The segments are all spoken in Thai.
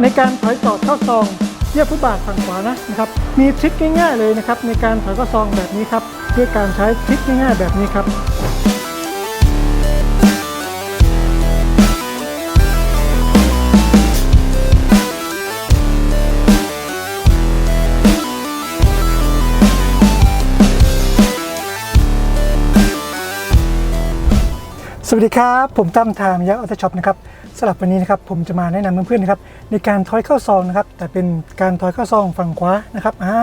ในการถอยจอดเข้าซองเรียบฟุตบาทฝั่งขวานะนะครับมีทริคง่ายๆเลยนะครับในการถอยเข้าซองแบบนี้ครับด้วยการใช้ทริคง่ายๆแบบนี้ครับ สวัสดีครับ ผมตั้มทามยักษ์ออโตช็อปนะครับ สำหรับวันนี้นะครับผมจะมาแนะนำเพื่อนๆนะครับในการถอยเข้าซองนะครับแต่เป็นการถอยเข้าซองฝั่งขวานะครับอ่า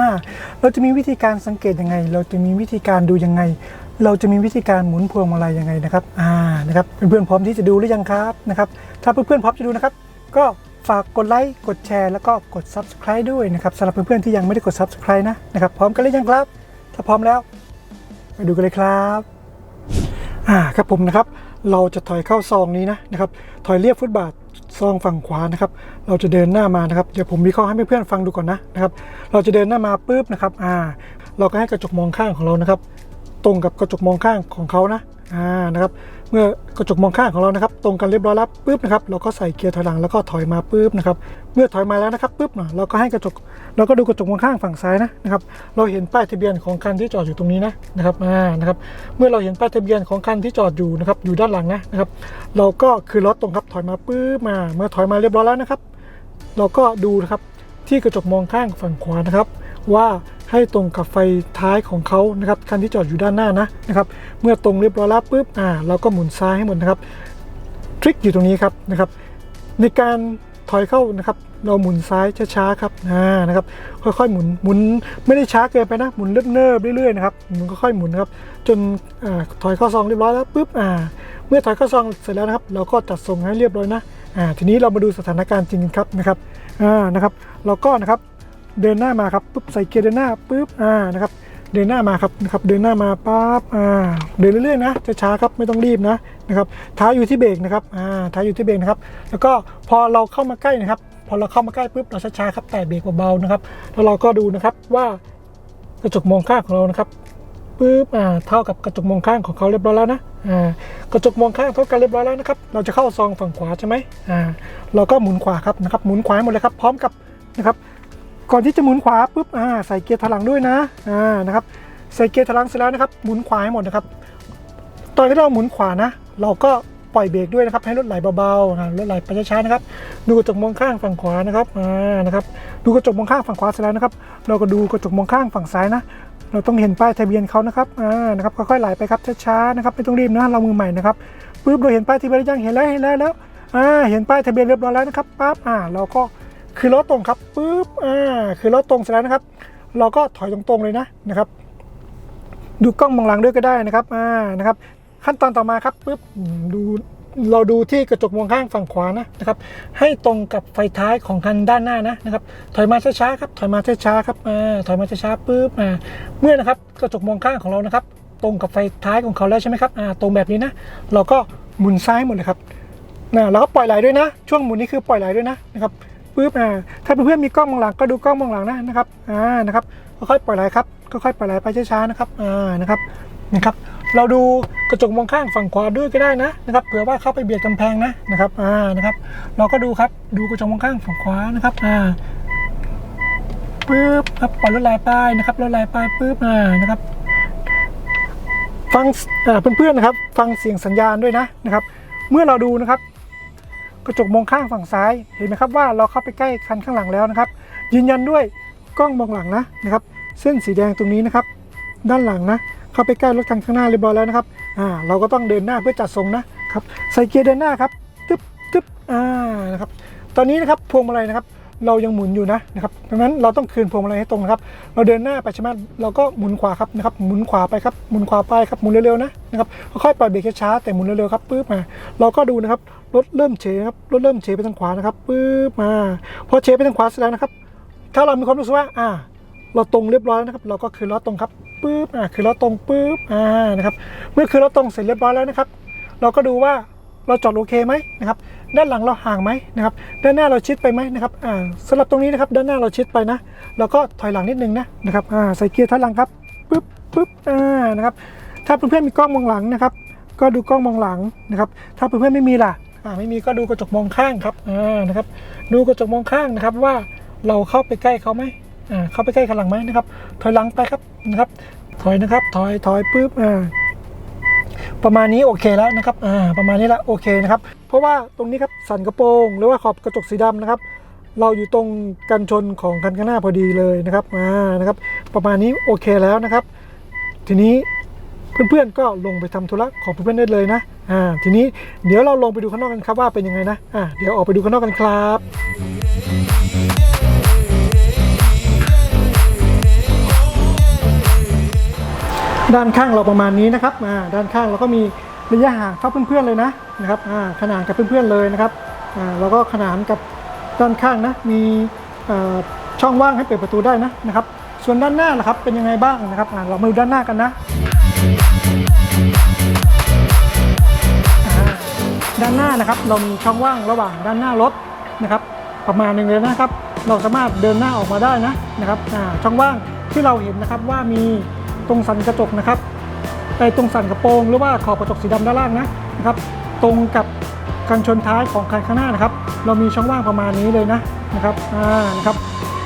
เราจะมีวิธีการสังเกตยังไง เราจะมีวิธีการดูยังไง เราจะมีวิธีการหมุนพวงมาลัยยังไงนะครับอ่านะครับเพื่อนๆพร้อมที่จะดูหรือยังครับนะครับถ้าเพื่อนๆพร้อมจะดูนะครับ ก็ฝากกดไลค์กดแชร์แล้วก็กด subscribe ด้วยนะครับสำหรับเพื่อนๆที่ยังไม่ได้กด subscribe นะนะครับพร้อมกันหรือยังครับ ถ้าพร้อมแล้ว ไปดูกันเลยครับอ่าครับผมนะครับ เราจะถอยเข้าซองนี้นะนะครับถอยเรียบฟุตบาทซองฝั่งขวานะครับเราจะเดินหน้ามานะครับเดี๋ยวผมวิเคราะห์ให้เพื่อนๆฟังดูก่อนนะนะครับเราจะเดินหน้ามาปุ๊บนะครับอ่าเราก็ให้กระจกมองข้างของเรานะครับ ตรงกับกระจกมองข้างของเขานะอ่านะครับ เมื่อกระจกมองข้างของเรานะครับ ตรงกันเรียบร้อยแล้วปุ๊บนะครับเราก็ใส่เกียร์ถอยหลังแล้วก็ถอยมาปุ๊บนะครับเมื่อถอยมาแล้วนะครับปุ๊บเนาะเราก็ให้กระจกเราก็ดูกระจกมองข้างฝั่งซ้ายนะนะครับเราเห็นป้ายทะเบียนของคันที่จอดอยู่ตรงนี้นะนะครับอ่านะครับเมื่อเราเห็นป้ายทะเบียนของคันที่จอดอยู่นะครับอยู่ด้านหลังนะนะครับเราก็คือรถตรงครับถอยมาปุ๊บมา เมื่อถอยมาเรียบร้อยแล้วนะครับ เราก็ดูนะครับที่กระจกมองข้างฝั่งขวานะครับ ว่า ให้ตรงกับไฟท้ายของเขานะครับคันที่จอดอยู่ด้านหน้านะนะครับเมื่อตรงเรียบร้อยแล้วปุ๊บอ่าเราก็หมุนซ้ายให้หมดนะครับทริคอยู่ตรงนี้ครับนะครับในการถอยเข้านะครับเราหมุนซ้ายช้าๆครับอ่านะครับ ค่อยๆหมุนหมุนไม่ได้ช้าเกินไปนะหมุนเนิบๆเรื่อยๆนะครับหมุนค่อยๆหมุนนะครับจนอาถอยเข้าซองเรียบร้อยแล้วปุ๊บอ่าเมื่อถอยเข้าซองเสร็จแล้วนะครับ เราก็จัดทรงให้เรียบร้อยนะอ่าทีนี้เรามาดูสถานการณ์จริงครับนะครับอ่านะครับ เราก็นะครับ เดินหน้ามาครับปุ๊บใส่เกียร์เดินหน้าปุ๊บอ่านะครับเดินหน้ามาครับนะครับเดินหน้ามาปั๊บอ่าเดินเรื่อยๆนะช้าๆครับไม่ต้องรีบนะนะครับเท้าอยู่ที่เบรกนะครับอ่าเท้าอยู่ที่เบรกนะครับแล้วก็พอเราเข้ามาใกล้นะครับ พอเราเข้ามาใกล้ปุ๊บเราช้าๆครับแต่เบรกเบาๆนะครับแล้วเราก็ดูนะครับว่ากระจกมองข้างของเรานะครับปุ๊บอ่าเท่ากับกระจกมองข้างของเขาเรียบร้อยแล้วนะอ่ากระจกมองข้างเท่ากันเรียบร้อยแล้วนะครับเราจะเข้าซองฝั่งขวาใช่ไหมอ่าเราก็หมุนขวาครับนะครับหมุนขวาหมดเลยครับพร้อมกับนะครับ ก่อนที่จะหมุนขวาปุ๊บอ่าใส่เกียร์ถลังด้วยนะอ่านะครับใส่เกียร์ถลังเสร็จแล้วนะครับหมุนขวาให้หมดนะครับ ตอนที่เราหมุนขวานะ เราก็ปล่อยเบรกด้วยนะครับให้รถไหลเบาๆนะรถไหลไปช้าๆนะครับ ดูกระจกมองข้างฝั่งขวานะครับอ่านะครับ ดูกระจกมองข้างฝั่งขวาเสร็จแล้วนะครับ เราก็ดูกระจกมองข้างฝั่งซ้ายนะเราต้องเห็นป้ายทะเบียนเขานะครับอ่านะครับค่อยๆไหลไปครับช้าๆนะครับไม่ต้องรีบนะเรามือใหม่นะครับปุ๊บเราเห็นป้ายทะเบียนยังเห็นแล้วเห็นแล้วแล้วอ่าเห็นป้ายทะเบียนเรียบร้อยแล้วนะครับปั๊บอ่าเราก็ คือรถตรงครับปุ๊บอ่าคือรถตรงเสร็จแล้วนะครับ เราก็ถอยตรงๆเลยนะนะครับ ดูกล้องมองหลังด้วยก็ได้นะครับอ่านะครับ ขั้นตอนต่อมาครับปุ๊บดูเราดูที่กระจกมองข้างฝั่งขวานะนะครับ ให้ตรงกับไฟท้ายของคันด้านหน้านะนะครับ ถอยมาช้าๆครับถอยมาช้าๆครับอ่าถอยมาช้าๆปุ๊บอ่าเมื่อนะครับกระจกมองข้างของเรานะครับ ตรงกับไฟท้ายของเขาแล้วใช่ไหมครับอ่าตรงแบบนี้นะ เราก็หมุนซ้ายหมดเลยครับนะแล้วก็ปล่อยไหลด้วยนะ ช่วงหมุนนี้คือปล่อยไหลด้วยนะนะครับ ปุ๊บอ่าถ้าเพื่อนๆมีกล้องมองหลังก็ดูกล้องมองหลังนะนะครับอ่านะครับค่อยๆปล่อยไหลครับค่อยๆปล่อยไหลไปช้าๆนะครับอ่านะครับนะครับ เราดูกระจกมองข้างฝั่งขวาด้วยก็ได้นะนะครับเผื่อว่าเข้าไปเบียดกำแพงนะนะครับอ่านะครับ เราก็ดูครับดูกระจกมองข้างฝั่งขวานะครับอ่าปุ๊บครับปล่อยรถไหลไปนะครับรถไหลไปปุ๊บอ่านะครับฟังเอ่อเพื่อนๆนะครับ ฟังเสียงสัญญาณด้วยนะนะครับ เมื่อเราดูนะครับ ระจกมองข้างฝั่งซ้ายเห็นไหมครับว่าเราเข้าไปใกล้คันข้างหลังแล้วนะครับ ยืนยันด้วยกล้องมองหลังนะนะครับ เส้นสีแดงตรงนี้นะครับ ด้านหลังนะ เข้าไปใกล้รถคันข้างหน้าเรียบร้อยแล้วนะครับอ่าเราก็ต้องเดินหน้าเพื่อจัดทรงนะครับใส่เกียร์เดินหน้าครับตึ๊บตึ๊บอ่านะครับตอนนี้นะครับพวงมาลัยนะครับ เรายังหมุนอยู่นะนะครับดังนั้นเราต้องคืนพวงมาลัยให้ตรงนะครับ เราเดินหน้าไปใช่ไหมเราก็หมุนขวาครับนะครับหมุนขวาไปครับหมุนขวาไปครับหมุนเร็วๆนะนะครับค่อยๆปล่อยเบรกช้าๆแต่หมุนเร็วๆครับปึ๊บมาเราก็ดูนะครับ รถเริ่มเฉครับรถเริ่มเฉไปทางขวานะครับปึ๊บมาพอเฉไปทางขวาเสร็จแล้วนะครับ ถ้าเรามีความรู้สึกว่าอ่า เราตรงเรียบร้อยแล้วนะครับ เราก็คือล้อตรงครับปึ๊บอ่าคือล้อตรงปึ๊บอ่านะครับเมื่อคือล้อตรงเสร็จเรียบร้อยแล้วนะครับ เราก็ดูว่าเราจอดโอเคไหมนะครับ ด้านหลังเราห่างไหมนะครับ ด้านหน้าเราชิดไปไหมนะครับอ่าสำหรับตรงนี้นะครับ ด้านหน้าเราชิดไปนะเราก็ถอยหลังนิดนึงนะนะครับอ่าใส่เกียร์ถอยหลังครับปึ๊บปึ๊บอ่านะครับ ถ้าเพื่อนๆมีกล้องมองหลังนะครับ ก็ดูกล้องมองหลังนะครับ ถ้าเพื่อนๆไม่มีล่ะ ไม่มีก็ดูกระจกมองข้างครับอ่านะครับ ดูกระจกมองข้างนะครับว่าเราเข้าไปใกล้เขาไหมอ่าเข้าไปใกล้ข้างหลังไหมนะครับ ถอยหลังไปครับนะครับ ถอยนะครับ ถอยถอยปุ๊บอ่าประมาณนี้โอเคแล้วนะครับอ่าประมาณนี้ละโอเคนะครับ เพราะว่าตรงนี้ครับสันกระโปรงหรือว่าขอบกระจกสีดำนะครับ เราอยู่ตรงกันชนของคันข้างหน้าพอดีเลยนะครับอ่านะครับ ประมาณนี้โอเคแล้วนะครับ ทีนี้เพื่อนๆก็ลงไปทำธุระของเพื่อนๆได้เลยนะ อ่าทีนี้เดี๋ยวเราลงไปดูข้างนอกกันครับว่าเป็นยังไงนะอ่าเดี๋ยวออกไปดูข้างนอกกันครับด้านข้างเราประมาณนี้นะครับอ่าด้านข้างเราก็มีระยะห่างเท่าเพื่อนๆเลยนะนะครับอ่าขนานกับเพื่อนๆเลยนะครับอ่าแล้วก็ขนานกับด้านข้างนะมีอ่อช่องว่างให้เปิดประตูได้นะนะครับ ส่วนด้านหน้าล่ะครับเป็นยังไงบ้างนะครับอ่าเรามาดูด้านหน้ากันนะ ด้านหน้านะครับ เรามีช่องว่างระหว่างด้านหน้ารถนะครับ ประมาณหนึ่งเลยนะครับ เราสามารถเดินหน้าออกมาได้นะนะครับช่องว่างที่เราเห็นนะครับว่ามีตรงสันกระจกนะครับไอตรงสันกระโปรงหรือว่าขอบกระจกสีดำด้านล่างนะนะครับ ตรงกับกันชนท้ายของคันข้างหน้านะครับ เรามีช่องว่างประมาณนี้เลยนะนะครับอ่านะครับ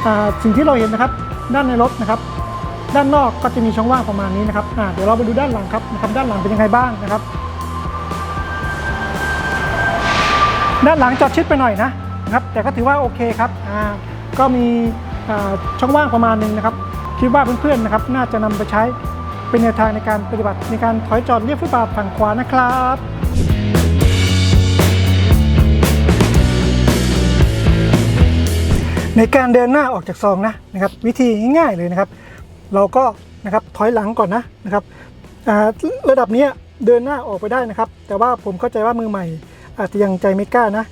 อ่าสิ่งที่เราเห็นนะครับ ด้านในรถนะครับ ด้านนอกก็จะมีช่องว่างประมาณนี้นะครับอ่าเดี๋ยวเราไปดูด้านหลังครับนะครับ ด้านหลังเป็นยังไงบ้างนะครับ ด้านหลังจอดชิดไปหน่อยนะครับแต่ก็ถือว่าโอเคครับอ่าก็มีช่องว่างประมาณหนึ่งนะครับคิดว่าเพื่อนๆนะครับน่าจะนำไปใช้เป็นแนวทางในการปฏิบัติในการถอยจอดเรียบฟุตบาทฝั่งขวานะครับในการเดินหน้าออกจากซองนะนะครับวิธีง่ายๆเลยนะครับ เราก็นะครับถอยหลังก่อนนะนะครับระดับนี้เดินหน้าออกไปได้นะครับ แต่ว่าผมเข้าใจว่ามือใหม่ อาจจะยังใจไม่กล้านะ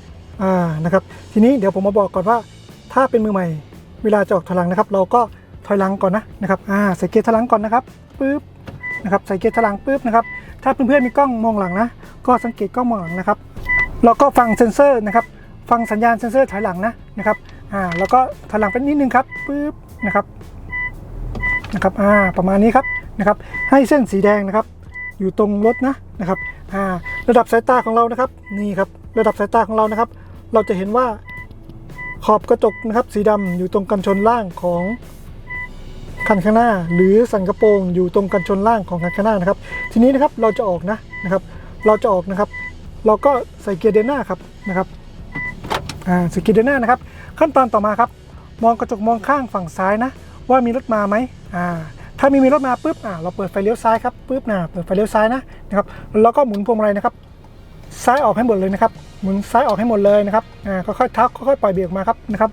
อ่านะครับทีนี้เดี๋ยวผมมาบอกก่อนว่า ถ้าเป็นมือใหม่ เวลาจะออกถอยหลังนะครับ เราก็ถอยหลังก่อนนะนะครับอ่าใส่เกียร์ถอยหลังก่อนนะครับปึ๊บนะครับใส่เกียร์ถอยหลังปึ๊บนะครับถ้าเพื่อนๆมีกล้องมองหลังนะ ก็สังเกตกล้องมองหลังนะครับเราก็ฟังเซ็นเซอร์นะครับ ฟังสัญญาณเซ็นเซอร์ถอยหลังนะนะครับอ่าแล้วก็ถอยหลังไปนิดนึงครับปึ๊บนะครับนะครับอ่าประมาณนี้ครับนะครับให้เส้นสีแดงนะครับ อยู่ตรงรถนะนะครับอ่า ระดับสายตาของเรานะครับ นี่ครับ ระดับสายตาของเรานะครับ เราจะเห็นว่าขอบกระจกนะครับ สีดำอยู่ตรงกันชนล่างของคันข้างหน้า หรือสันกระโปรงอยู่ตรงกันชนล่างของคันข้างหน้านะครับ ทีนี้นะครับเราจะออกนะนะครับ เราจะออกนะครับ เราก็ใส่เกียร์เดินหน้าครับนะครับอ่าสกิดเดินหน้านะครับ ขั้นตอนต่อมาครับ มองกระจกมองข้างฝั่งซ้ายนะ ว่ามีรถมาไหมอ่า ถ้ามีมีรถมาปุ๊บอ่าเราเปิดไฟเลี้ยวซ้ายครับปุ๊บนะเปิดไฟเลี้ยวซ้ายนะนะครับแล้วก็หมุนพวงมาลัยนะครับ ซ้ายออกให้หมดเลยนะครับ หมุนซ้ายออกให้หมดเลยนะครับอ่าค่อยๆทักค่อยๆปล่อยเบรกมาครับนะครับ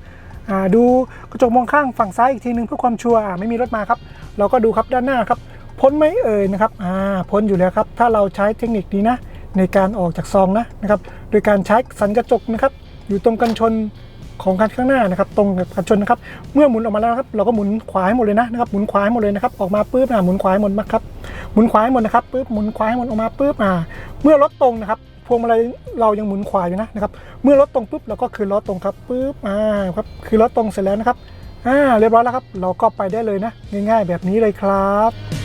อ่าดูกระจกมองข้างฝั่งซ้ายอีกทีนึงเพื่อความชัวร์อ่าไม่มีรถมาครับเราก็ดูครับด้านหน้าครับพ้นไหมเอ่ยนะครับอ่าพ้นอยู่แล้วครับ ถ้าเราใช้เทคนิคนี้นะในการออกจากซองนะนะครับ โดยการใช้สันกระจกนะครับ อยู่ตรงกันชน ของคันข้างหน้านะครับตรงกับกันชนนะครับเมื่อหมุนออกมาแล้วครับเราก็หมุนขวาให้หมดเลยนะนะครับหมุนขวาให้หมดเลยนะครับออกมาปุ๊บอะหมุนขวาให้หมดมาครับหมุนขวาให้หมดนะครับปุ๊บหมุนขวาให้หมดออกมาปุ๊บอ่าเมื่อรถตรงนะครับพวงมาลัยเรายังหมุนขวาอยู่นะนะครับเมื่อรถตรงปุ๊บเราก็คืนล้อตรงครับปุ๊บอ่าครับคือล้อตรงเสร็จแล้วนะครับอ่าเรียบร้อยแล้วครับ เราก็ไปได้เลยนะ ง่ายๆ แบบนี้เลยครับ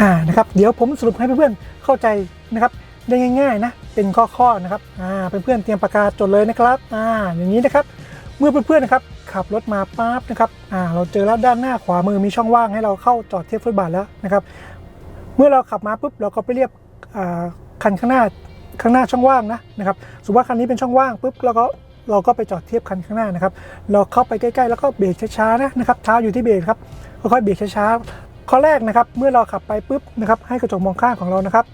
อ่านะครับเดี๋ยวผมสรุปให้เพื่อนๆเข้าใจนะครับได้ง่ายๆนะเป็นข้อๆนะครับอ่าเพื่อนๆเตรียมปากกาจดเลยนะครับอ่าอย่างนี้นะครับเมื่อเพื่อนๆนะครับขับรถมาปั๊บนะครับอ่าเราเจอแล้วด้านหน้าขวามือมีช่องว่างให้เราเข้าจอดเทียบฟุตบาทแล้วนะครับ เมื่อเราขับมาปุ๊บเราก็ไปเรียบอ่าคันข้างหน้าข้างหน้าช่องว่างนะนะครับสมมติว่าคันนี้เป็นช่องว่างปุ๊บเราก็เราก็ไปจอดเทียบคันข้างหน้านะครับ เราเข้าไปใกล้ๆ แล้วก็เบรกช้าๆนะนะครับเท้าอยู่ที่เบรกครับค่อยๆเบรกช้าๆ ข้อแรกนะครับเมื่อเราขับไปปุ๊บนะครับให้กระจกมองข้างของเรานะครับ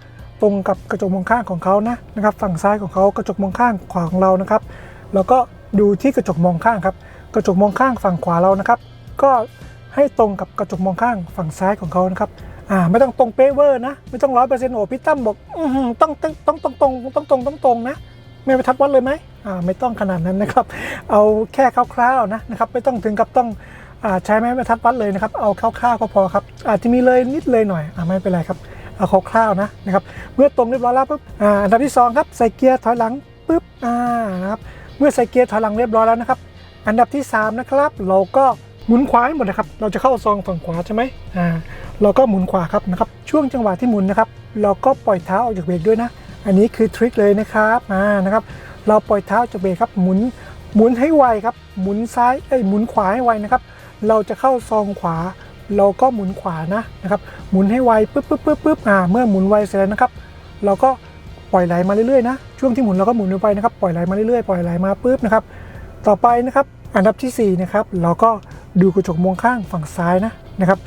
ตรงกับกระจกมองข้างของเขานะนะครับ ฝั่งซ้ายของเขากระจกมองข้างขวาของเรานะครับ แล้วก็ดูที่กระจกมองข้างครับ กระจกมองข้างฝั่งขวาเรานะครับ ก็ให้ตรงกับกระจกมองข้างฝั่งซ้ายของเขานะครับอ่าไม่ต้องตรงเป๊ะเวอร์นะ ไม่ต้องร้อยเปอร์เซ็นต์โอ้พี่ตั้มบอกต้องต้องต้องต้องตรงต้องตรงต้องตรงนะไม่ไปทัดวัดเลยไหมอ่าไม่ต้องขนาดนั้นนะครับ เอาแค่คร่าวๆนะนะครับ ไม่ต้องถึงกับต้อง ใช้ไม้บรรทัดวัดเลยนะครับ เอาคร่าวๆก็พอครับ อาจจะมีเลยนิดเลยหน่อยอไม่เป็นไรครับ เอาคร่าวๆนะนะครับ เมื่อตรงเรียบร้อยแล้วปุ๊บอันดับที่สองครับใส่เกียร์ถอยหลังปุ๊บอ่านะครับ เมื่อใส่เกียร์ถอยหลังเรียบร้อยแล้วนะครับ อันดับที่ 3 นะครับ เราก็หมุนขวาให้หมดนะครับ เราจะเข้าซองฝั่งขวาใช่ไหมอ่า เราก็หมุนขวาครับนะครับ ช่วงจังหวะที่หมุนนะครับ เราก็ปล่อยเท้าออกจากเบรกด้วยนะ อันนี้คือทริคเลยนะครับอ่านะครับ เราปล่อยเท้าจากเบรกครับ หมุน หมุนให้ไวครับ หมุนซ้าย เอ้ย หมุนขวาให้ไวนะครับ เราจะเข้าซองขวา เราก็หมุนขวานะนะครับ หมุนให้ไวปุ๊บปุ๊บปุ๊บปุ๊บอ่าเมื่อหมุนไวเสร็จแล้วนะครับ เราก็ปล่อยไหลมาเรื่อยๆนะช่วงที่หมุนเราก็หมุนไปนะครับปล่อยไหลมาเรื่อยๆปล่อยไหลมาปุ๊บนะครับต่อไปนะครับอันดับทีสี่4นะครับเราก็ดูกระจกมองข้างฝั่งซ้ายนะนะครับ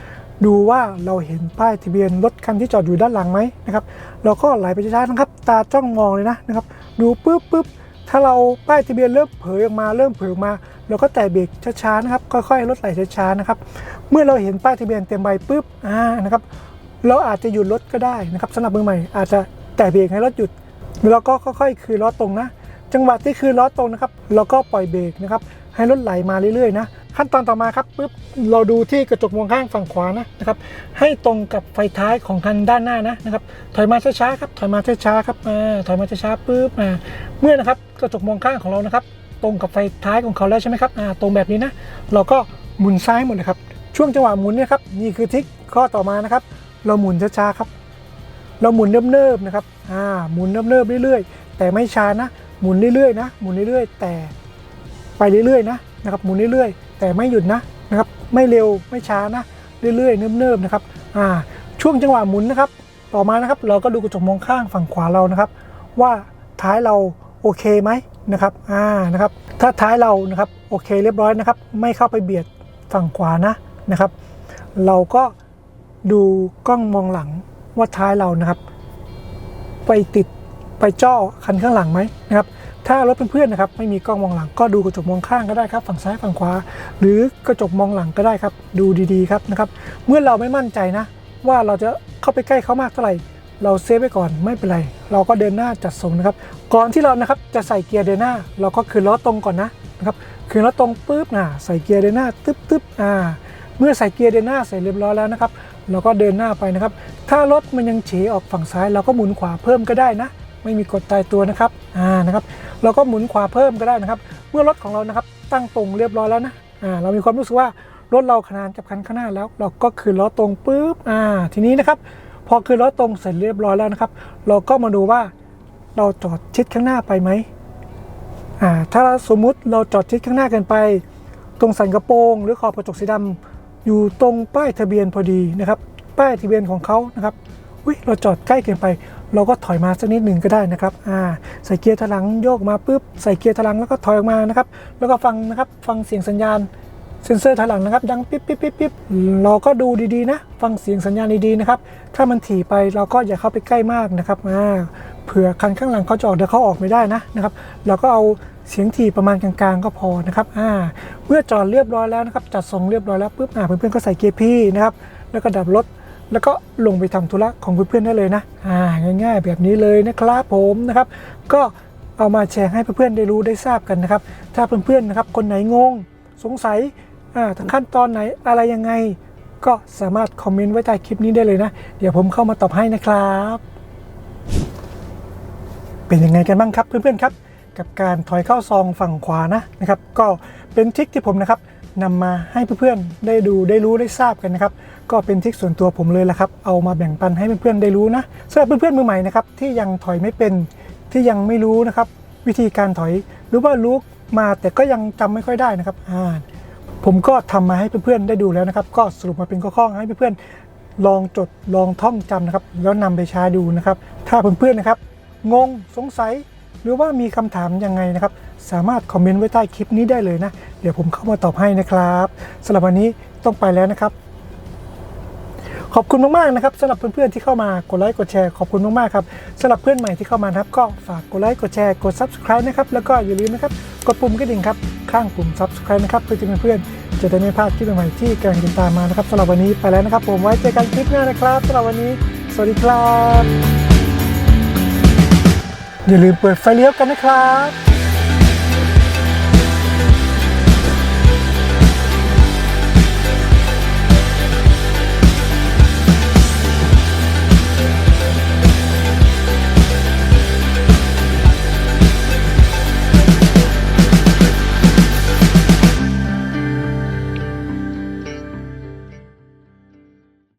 ดูว่าเราเห็นป้ายทะเบียนรถคันที่จอดอยู่ด้านหลังไหมนะครับ เราก็ไหลไปช้าๆนะครับ ตาจ้องมองเลยนะนะครับ ดูปุ๊บปุ๊บถ้าเราป้ายทะเบียนเริ่มเผยออกมาเริ่มเผยออกมา เราก็แตะเบรกช้าๆนะครับ ค่อยๆลดไหลช้าๆนะครับ เมื่อเราเห็นป้ายทะเบียนเต็มใบปุ๊บอ่านะครับ เราอาจจะหยุดรถก็ได้นะครับสำหรับมือใหม่ อาจจะแตะเบรกให้รถหยุดแล้วก็ค่อยๆ คือล้อตรงนะ จังหวะที่คือล้อตรงนะครับ เราก็ปล่อยเบรกนะครับ ให้รถไหลมาเรื่อยๆนะ ขั้นตอนต่อมาครับปุ๊บ เราดูที่กระจกมองข้างฝั่งขวานะนะครับ ให้ตรงกับไฟท้ายของคันด้านหน้านะนะครับ ถอยมาช้าๆครับ ถอยมาช้าๆครับอ่าถอยมาช้าๆปุ๊บอ่าเมื่อนะครับกระจกมองข้างของเรานะครับ ตรงกับไฟท้ายของเขาแล้วใช่ไหมครับอ่าตรงแบบนี้นะ เราก็หมุนซ้ายหมดเลยครับ ช่วงจังหวะหมุนเนี่ยครับ นี่คือทริคข้อต่อมานะครับ เราหมุนช้าๆครับ เราหมุนเนิบๆนะครับ อ่า หมุนเนิบๆเรื่อยๆ แต่ไม่ช้านะ หมุนเรื่อยๆนะ หมุนเรื่อยๆ แต่ไปเรื่อยๆนะ นะครับ หมุนเรื่อยๆ แต่ไม่หยุดนะ นะครับ ไม่เร็ว ไม่ช้านะ เรื่อยๆ เนิบๆ นะครับ อ่า ช่วงจังหวะหมุนนะครับ ต่อมานะครับ เราก็ดูกระจกมองข้างฝั่งขวาเรานะครับ ว่าท้ายเรา โอเคไหมนะครับอ่านะครับถ้าท้ายเรานะครับโอเคเรียบร้อยนะครับ ไม่เข้าไปเบียดฝั่งขวานะนะครับ เราก็ดูกล้องมองหลังว่าท้ายเรานะครับ ไปติดไปจ้อคันข้างหลังไหมนะครับถ้ารถเพื่อนๆนะครับไม่มีกล้องมองหลัง ก็ดูกระจกมองข้างก็ได้ครับ ฝั่งซ้ายฝั่งขวา หรือกระจกมองหลังก็ได้ครับ ดูดีๆครับนะครับ เมื่อเราไม่มั่นใจนะ ว่าเราจะเข้าไปใกล้เขามากเท่าไหร่ เราเซฟไว้ก่อนไม่เป็นไร เราก็เดินหน้าจัดทรงนะครับ ก่อนที่เรานะครับจะใส่เกียร์เดินหน้า เราก็คืนล้อตรงก่อนนะนะครับคืนล้อตรงปุ๊บนะใส่เกียร์เดินหน้าตึ๊บตึ๊บอ่าเมื่อใส่เกียร์เดินหน้าเสร็จเรียบร้อยแล้วนะครับ เราก็เดินหน้าไปนะครับ ถ้ารถมันยังเฉออกฝั่งซ้าย เราก็หมุนขวาเพิ่มก็ได้นะ ไม่มีกฎตายตัวนะครับอ่านะครับ เราก็หมุนขวาเพิ่มก็ได้นะครับ เมื่อรถของเรานะครับ ตั้งตรงเรียบร้อยแล้วนะอ่าเรามีความรู้สึกว่ารถเราขนานกับคันข้างหน้าแล้ว เราก็คืนล้อตรงปุ๊บอ่าทีนี้นะครับ พอคืนล้อตรงเสร็จเรียบร้อยแล้วนะครับ เราก็มาดูว่าเราจอดชิดข้างหน้าไปไหมอ่าถ้าสมมุติเราจอดชิดข้างหน้าเกินไป ตรงสันกระโปรงหรือขอบกระจกสีดำอยู่ตรงป้ายทะเบียนพอดีนะครับ ป้ายทะเบียนของเขานะครับอุ้ยเราจอดใกล้เกินไป เราก็ถอยมาสักนิดหนึ่งก็ได้นะครับอ่าใส่เกียร์ถลังโยกมาปุ๊บใส่เกียร์ถลังแล้วก็ถอยออกมานะครับ แล้วก็ฟังนะครับฟังเสียงสัญญาณ เซ็นเซอร์ถอยหลังนะครับ ดังปิ๊บปิ๊บปิ๊บปิ๊บเราก็ดูดีๆนะ ฟังเสียงสัญญาณดีๆนะครับ ถ้ามันถี่ไปเราก็อย่าเข้าไปใกล้มากนะครับอ่าเผื่อคันข้างหลังเขาจะออกเดี๋ยวเขาออกไม่ได้นะนะครับ เราก็เอาเสียงถี่ประมาณกลางๆ ก็พอนะครับอ่าเมื่อจอดเรียบร้อยแล้วนะครับ จัดทรงเรียบร้อยแล้วปุ๊บอ่าเพื่อนๆก็ใส่เกียร์พี่นะครับ แล้วก็ดับรถแล้วก็ลงไปทำธุระของเพื่อนๆได้เลยนะอ่าง่าย ๆ แบบนี้เลยนะครับผมนะครับ ก็เอามาแชร์ให้เพื่อนๆได้รู้ได้ทราบกันนะครับ ถ้าเพื่อนๆนะครับ คนไหนงงสงสัย ขั้นตอนไหนอะไรยังไง ก็สามารถคอมเมนต์ไว้ใต้คลิปนี้ได้เลยนะ เดี๋ยวผมเข้ามาตอบให้นะครับ เป็นยังไงกันบ้างครับเพื่อนๆครับ กับการถอยเข้าซองฝั่งขวานะนะครับ ก็เป็นทริคที่ผมนะครับนำมาให้เพื่อนๆได้ดูได้รู้ได้ทราบกันนะครับ ก็เป็นทริคส่วนตัวผมเลยละครับ เอามาแบ่งปันให้เพื่อนๆได้รู้นะสำหรับเพื่อนๆมือใหม่นะครับที่ยังถอยไม่เป็นที่ยังไม่รู้นะครับ วิธีการถอยหรือว่ารู้มาแต่ก็ยังจำไม่ค่อยได้นะครับอ่า ผมก็ทำมาให้เพื่อนๆได้ดูแล้วนะครับ ก็สรุปมาเป็นข้อๆให้เพื่อนๆลองจดลองท่องจำนะครับ แล้วนำไปใช้ดูนะครับ ถ้าเพื่อนๆนะครับ งงสงสัย หรือว่ามีคำถามยังไงนะครับ สามารถคอมเมนต์ไว้ใต้คลิปนี้ได้เลยนะ เดี๋ยวผมเข้ามาตอบให้นะครับสำหรับวันนี้ต้องไปแล้วนะครับ ขอบคุณมากๆนะครับสำหรับเพื่อนๆที่เข้ามากดไลค์กดแชร์ขอบคุณมากๆครับสำหรับเพื่อนใหม่ที่เข้ามานะครับก็ฝากกดไลค์กดแชร์กด subscribe นะครับแล้วก็อย่าลืมนะครับกดปุ่มกระดิ่งครับข้างปุ่ม subscribe นะครับเพื่อที่เพื่อนๆจะได้ไม่พลาดคลิปใหม่ๆที่กำลังติดตามมานะครับสำหรับวันนี้ไปแล้วนะครับ ผมไว้เจอกันคลิปหน้านะครับสำหรับวันนี้ สวัสดีครับ อย่าลืมเปิดไฟเลี้ยวกันนะครับ